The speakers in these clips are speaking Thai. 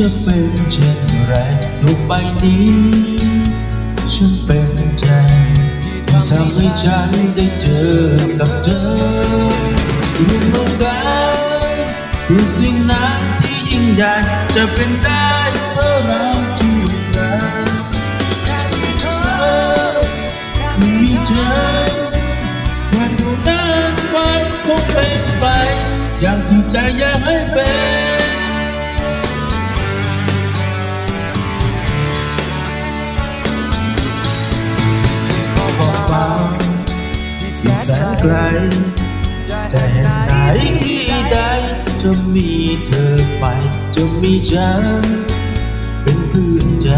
จะเป็นเช่นไรโลกใบนี้ ฉันเป็นใจที่ทำให้ฉันได้เจอกับเธอรู้เมื่อกันรู้สิ่งนั้นที่ยิ่งใหญ่จะเป็นได้เพราะเราช่วยกันเธอไม่มีเธอวันดูนั้นฝันคงเป็นไปอย่างที่ใจอยากให้เป็น สนไกลแต่แห่งไหนที่ใดจะมีเธอไปจะมีฉันเป็นเพื่อนใจ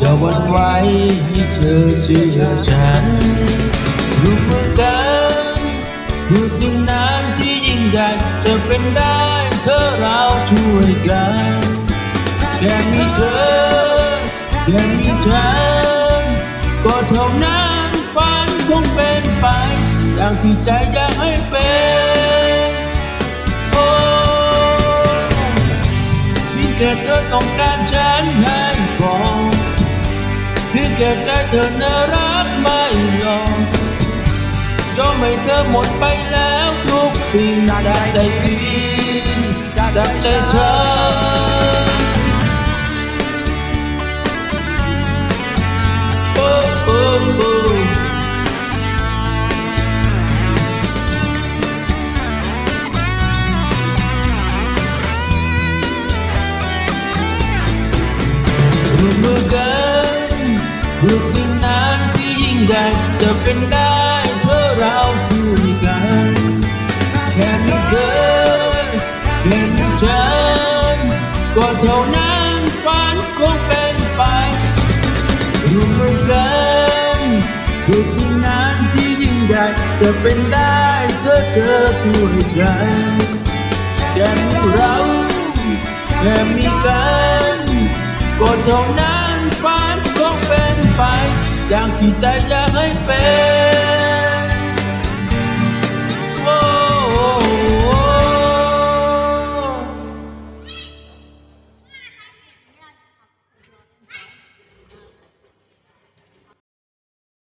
จะวันไหวให้เธอเชื่อฉันร่วมมือกันรู้สิ่งนั้นที่ยิ่งใหญ่จะเป็นได้เธอเราช่วยกันแค่มีเธอแค่มีฉันก็เท่านั้นฝัน คงเป็นไป อย่างที่ใจอยากให้เป็นโอ้มีแค่เธอต้องการฉันให้บอกเพียงแค่ใจเธอน่ารักไม่ยอมจอมให้เธอหมดไปแล้วทุกสิ่งจากใจจริงจากใจเธอ สิ่งนั้นที่ยิ่งใหญ่จะเป็นได้เพื่อเราช่วยกันแค่มีเธอแค่มีฉันก็เท่านั้นฝันคงเป็นไปร่วมมือกันเพื่อสิ่งนั้นที่ยิ่งใหญ่จะเป็นได้เธอเธอช่วยฉันแค่มีเราแค่มีกันก็เท่านั้น อย่างที่ใจอยากให้เป็น